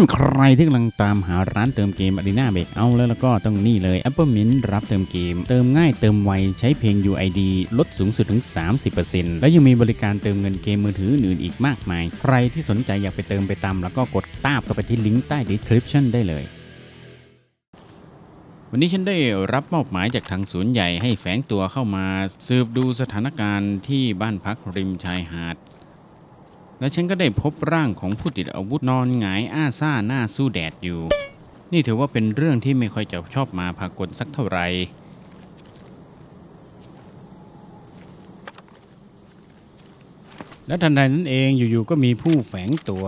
มใครที่กำลังตามหาร้านเติมเกม Arena b r e a k เอาแล้วแล้วก็ต้องนี่เลย Apple Mint รับเติมเกม เติมง่ายเติมไวใช้เพียง UID ลดสูงสุดถึง 30%และยังมีบริการเติมเงินเกมมือถืออื่นอีกมากมาย ใครที่สนใจอยากไปเติมไปตามแล้วก็กดตามเข้าไปที่ลิงก์ใต้ description ได้เลยวันนี้ฉันได้รับมอบหมายจากทางศูนย์ใหญ่ให้แฝงตัวเข้ามา สืบดูสถานการณ์ที่บ้านพักริมชายหาด และฉันก็ได้พบร่างของผู้ติดอาวุธนอนหงายอ้าซ่าหน้าสู้แดดอยู่ นี่ถือว่าเป็นเรื่องที่ไม่ค่อยจะชอบมาพากลสักเท่าไหร่และทันใดนั้นเองอยู่ๆก็มีผู้แฝงตัว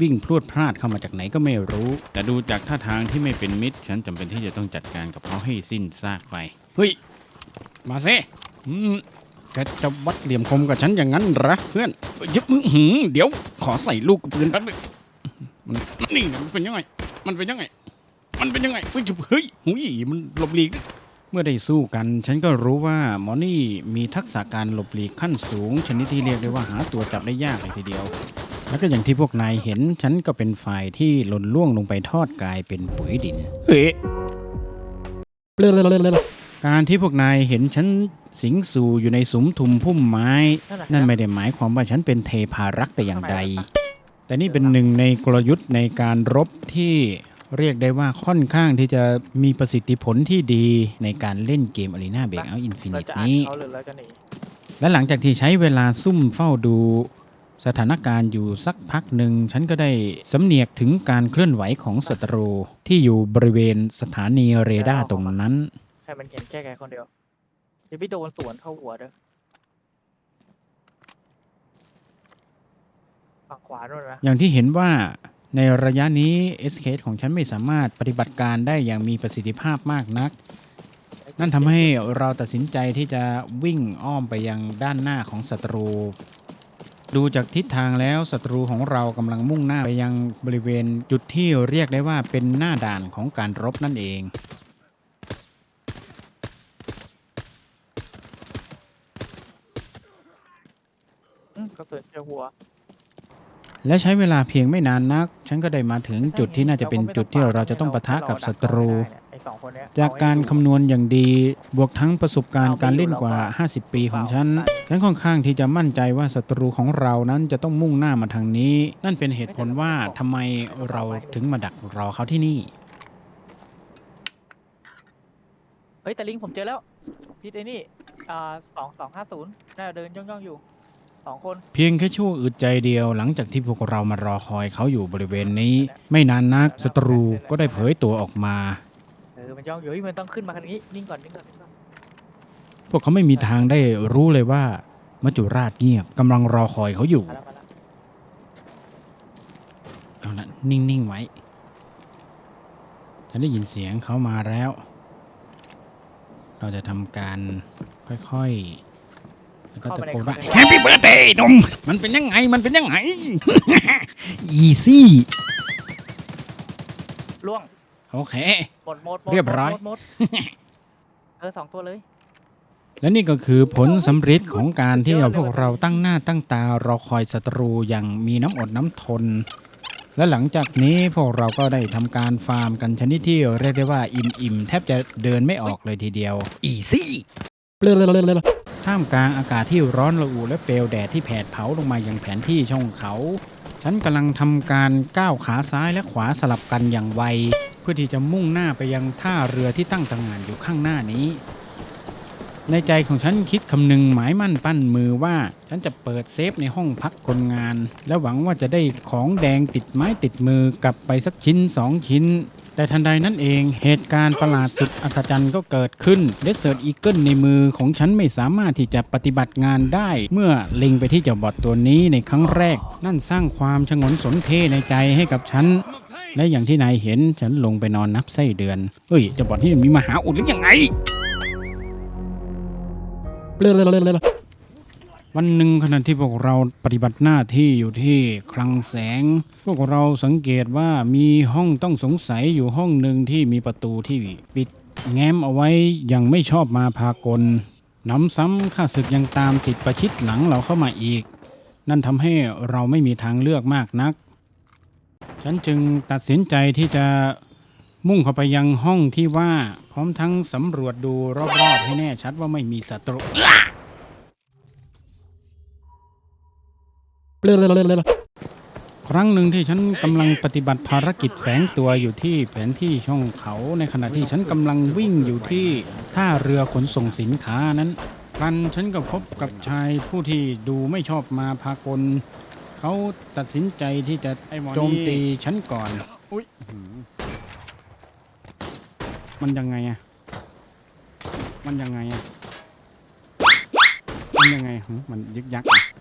วิ่งพรวดพลาดเข้ามาจากไหนก็ไม่รู้ แต่ดูจากท่าทางที่ไม่เป็นมิตร ฉันจำเป็นที่จะต้องจัดการกับเขาให้สิ้นซากไป เฮ้ย มาเซ่อืม แกจะวัดเหลี่ยมคมกับฉันอย่างนั้นเหรอเพื่อนยึบมือหือเดี๋ยวขอใส่ลูกกระปืนแป๊บนึงมันนี่นะมันเป็นยังไง มันเป็นยังไง มันเป็นยังไงเฮ้ยเฮ้ยหุยมันหลบหลีกนะเมื่อได้สู้กันฉันก็รู้ว่าหมอนี่มีทักษะการหลบหลีกขั้นสูงชนิดที่เรียกได้ว่าหาตัวจับได้ยากเลยทีเดียว แล้วก็อย่างที่พวกนายเห็นฉันก็เป็นฝ่ายที่หล่นล่วงลงไปทอดกายเป็นปุ๋ยดิน เฮ้ การที่พวกนายเห็นฉันสิงสู่อยู่ในสุมทุมพุ่มไม้ นั่นไม่ได้หมายความว่าฉันเป็นเทพารักษ์แต่อย่างใด แต่นี่เป็นหนึ่งในกลยุทธ์ในการรบที่เรียกได้ว่าค่อนข้างที่จะมีประสิทธิผลที่ดีในการเล่นเกม Arena b r e a k o u t เรา Infinite จะอ่านนี้เขาหรือเราจะหนีและหลังจากที่ใช้เวลาซุ่มเฝ้าดูสถานการณ์อยู่สักพักหนึ่ง ฉันก็ได้สำเนียกถึงการเคลื่อนไหวของศัตรูที่อยู่บริเวณสถานีเรดาร์ตรงนั้น ใครมันเห็นแค่แกคนเดียวเดี๋ยวพี่โดนสวนเข้าหัวเด้อฝั่งขวาด้วยนะอย่างที่เห็นว่าในระยะนี้ s k ของฉันไม่สามารถปฏิบัติการได้อย่างมีประสิทธิภาพมากนัก นั่นทำให้เราตัดสินใจที่จะวิ่งอ้อมไปยังด้านหน้าของศัตรู ดูจากทิศทางแล้วศัตรูของเรากำลังมุ่งหน้าไปยังบริเวณจุดที่เรียกได้ว่าเป็นหน้าด่านของการรบนั่นเอง อืมกระสุนเจอหัว และใช้เวลาเพียงไม่นานนัก ฉันก็ได้มาถึงจุดที่น่าจะเป็นจุดที่เราจะต้องปะทะกับศัตรู ไอ้สองคนเนี้ยจากการคำนวณอย่างดี บวกทั้งประสบการณ์การเล่นกว่า 50 ปีของฉัน ฉันค่อนข้างที่จะมั่นใจว่าศัตรูของเรานั้นจะต้องมุ่งหน้ามาทางนี้ นั่นเป็นเหตุผลว่าทำไมเราถึงมาดักรอเขาที่นี่ เฮ้ยแต่ลิงผมเจอแล้วพี่ไอ้นี่อ่าสองสองห้าศูนย์น่าจะเดินย่องๆอยู่ สองคนเพียงแค่ชั่วอึดใจเดียวหลังจากที่พวกเรามารอคอยเขาอยู่บริเวณนี้ ไม่นานนักศัตรูก็ได้เผยตัวออกมา เออมันย่องอยู่เฮ้ยมันต้องขึ้นมาคันนี้นิ่งก่อนนิ่งก่อนนิ่งก่อนพวกเขาไม่มีทางได้รู้เลยว่า มัจจุราชเงียบกำลังรอคอยเขาอยู่ มาแล้วมาแล้วเอาละนิ่ง ๆ ไว้ ฉันได้ยินเสียงเขามาแล้ว เราจะทำการค่อย ๆ แล้วก็ตะโกนว่า Happy Birthday นมมันเป็นยังไงมันเป็นยังไง Easy ล่วงโอเค หมดหมดหมดเรียบร้อยหมดหมดเออสองตัวเลย และนี่ก็คือผลสำฤทธิ์ของการที่พวกเราตั้งหน้าตั้งตารอคอยศัตรูอย่างมีน้ำอดน้ำทน และหลังจากนี้พวกเราก็ได้ทำการฟาร์มกันชนิดที่เรียกได้ว่าอิ่มๆแทบจะเดินไม่ออกเลยทีเดียว Easy ท่ามกลางอากาศที่ร้อนระอุและเปลวแดดที่แผดเผาลงมาอย่างแผนที่ช่องเขา ฉันกำลังทำการก้าวขาซ้ายและขวาสลับกันอย่างไว เพื่อที่จะมุ่งหน้าไปยังท่าเรือที่ตั้งตระหง่านอยู่ข้างหน้านี้ ในใจของฉันคิดคำนึงหมายมั่นปั้นมือว่า ฉันจะเปิดเซฟในห้องพักคนงาน และหวังว่าจะได้ของแดงติดไม้ติดมือกลับไปสักชิ้นสองชิ้น แต่ทันใดนั้นเองเหตุการณ์ประหลาดสุดอัศจรรย์ก็เกิดขึ้นเดสเซิร์ตอีเกิลในมือของฉันไม่สามารถที่จะปฏิบัติงานได้ เมื่อล็งไปที่เจ้าบอทตัวนี้ในครั้งแรก นั่นสร้างความชงนสนเทในใจให้กับฉัน และอย่างที่นายเห็นฉันลงไปนอนนับไส้เดือนเฮ้ยเจ้าบอทที่มีมหาอุดหรือยังไง วันหนึ่งขณะที่พวกเราปฏิบัติหน้าที่อยู่ที่คลังแสง พวกเราสังเกตว่ามีห้องต้องสงสัยอยู่ห้องหนึ่งที่มีประตูที่ปิดแง้มเอาไว้ยังไม่ชอบมาพากลน้ำซ้ำข้าศึกยังตามติดประชิดหลังเราเข้ามาอีก นั่นทำให้เราไม่มีทางเลือกมากนัก ฉันจึงตัดสินใจที่จะมุ่งเข้าไปยังห้องที่ว่า พร้อมทั้งสำรวจดูรอบๆให้แน่ชัดว่าไม่มีศัตรู ครั้งหนึ่งที่ฉันกำลังปฏิบัติภารกิจแฝงตัวอยู่ที่แผนที่ช่องเขาในขณะที่ฉันกำลังวิ่งอยู่ที่ท่าเรือขนส่งสินค้านั้นพลันฉันก็พบกับชายผู้ที่ดูไม่ชอบมาพากลเขาตัดสินใจที่จะโจมตีฉันก่อนอุ้ยอื้อหือมันยังไงอะมันยังไงอะมันยังไงหึมันยึกยักอะมัน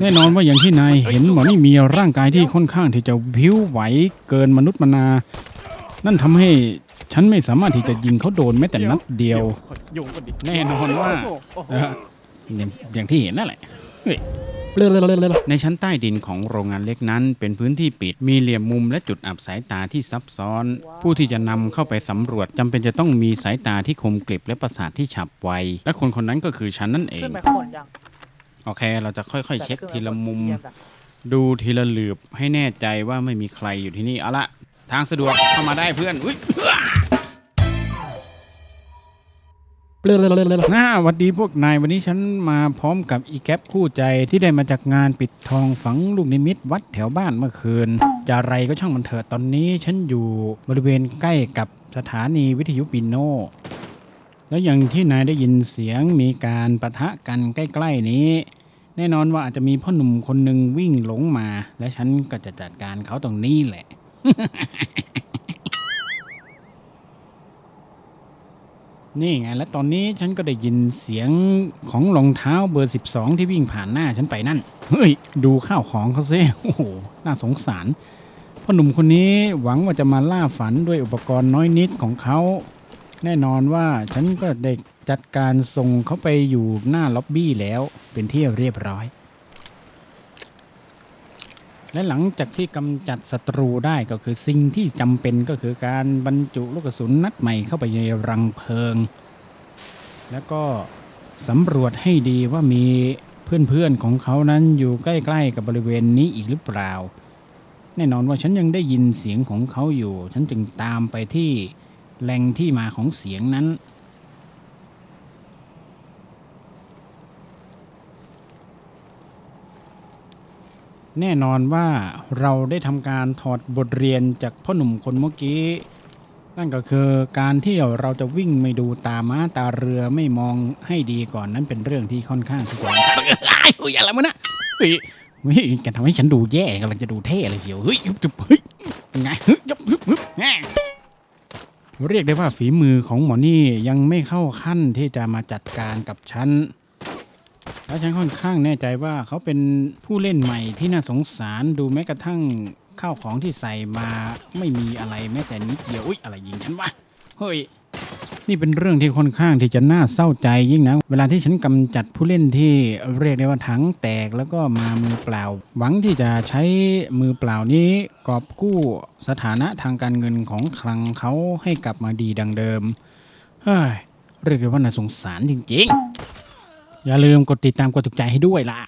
แน่นอนว่าอย่างที่นายเห็นหมอนี่มีร่างกายที่ค่อนข้างที่จะพิ้วไหวเกินมนุษย์มนา นั่นทำให้ฉันไม่สามารถที่จะยิงเขาโดนแม้แต่นัดเดียว แน่นอนว่าอย่างที่เห็นนั่นแหละเฮ้ยในชั้นใต้ดินของโรงงานเล็กนั้น เป็นพื้นที่ปิด มีเหลี่ยมมุมและจุดอับสายตาที่ซับซ้อน ผู้ที่จะนำเข้าไปสำรวจจำเป็นจะต้องมีสายตาที่คมกริบและประสาทที่ฉับไว และคนคนนั้นก็คือฉันนั่นเอง โอเค เราจะค่อยๆ เช็คแต่ทีละมุมเยี่ยจ้ะดูทีละหลืบให้แน่ใจว่าไม่มีใครอยู่ที่นี่ เอาละทางสะดวกเข้ามาได้เพื่อน อุ้ยน่าหวัดดีพวกนายวันนี้ฉันมาพร้อมกับอีแก๊ปคู่ใจที่ได้มาจากงานปิดทองฝังลูกนิมิตวัดแถวบ้านเมื่อคืน จะอะไรก็ช่างมันเถอะตอนนี้ฉันอยู่บริเวณใกล้กับสถานีวิทยุปิโน แล้วอย่างที่นายได้ยินเสียงมีการปะทะกันใกล้ ๆนี้ แน่นอนว่าอาจจะมีพ่อหนุ่มคนหนึ่งวิ่งหลงมา และฉันก็จะจัดการเขาตรงนี้แหละ นี่ไง และตอนนี้ฉันก็ได้ยินเสียงของรองเท้าเบอร์ 12 ที่วิ่งผ่านหน้าฉันไปนั่น เฮ้ย ดูข้าวของเขาซิโอ้โห น่าสงสาร พ่อหนุ่มคนนี้หวังว่าจะมาล่าฝันด้วยอุปกรณ์น้อยนิดของเขา แน่นอนว่าฉันก็ได้ จัดการส่งเขาไปอยู่หน้าล็อบบี้แล้วเป็นที่เรียบร้อย และหลังจากที่กำจัดศัตรูได้ก็คือสิ่งที่จำเป็นก็คือการบรรจุลูกกระสุนนัดใหม่เข้าไปในรังเพลิง แล้วก็สำรวจให้ดีว่ามีเพื่อนๆของเขานั้นอยู่ใกล้ๆกับบริเวณนี้อีกหรือเปล่า แน่นอนว่าฉันยังได้ยินเสียงของเขาอยู่ ฉันจึงตามไปที่แหล่งที่มาของเสียงนั้น แน่นอนว่าเราได้ทำการถอดบทเรียนจากพ่อหนุ่มคนเมื่อกี้ นั่นก็คือการที่เราจะวิ่งไม่ดูตาม้าตาเรือไม่มองให้ดีก่อนนั้นเป็นเรื่องที่ค่อนข้างที่จะไอ้ยอะไรวะนะเฮ้ยเฮ้ยแกทำให้ฉันดูแย่กำลังจะดูเท่เลยเชียวเฮ้ยจุ๊บเฮ้ยไงเฮ้ยยับฮึบฮึบเรียกได้ว่าฝีมือของหมอนี่ยังไม่เข้าขั้นที่จะมาจัดการกับฉัน แล้วฉันค่อนข้างแน่ใจว่าเขาเป็นผู้เล่นใหม่ที่น่าสงสารดูแม้กระทั่งข้าวของที่ใส่มาไม่มีอะไรแม้แต่นิดเดียวอุ๊ยอะไรยิงฉันวะเฮ้ยนี่เป็นเรื่องที่ค่อนข้างที่จะน่าเศร้าใจยิ่งนะ เวลาที่ฉันกำจัดผู้เล่นที่เรียกได้ว่าถังแตกแล้วก็มามือเปล่า หวังที่จะใช้มือเปล่านี้กอบกู้สถานะทางการเงินของคลังเขาให้กลับมาดีดังเดิม เฮ้ยเรียกได้ว่าน่าสงสารจริงๆ อย่าลืมกดติดตามกดถูกใจให้ด้วยล่ะ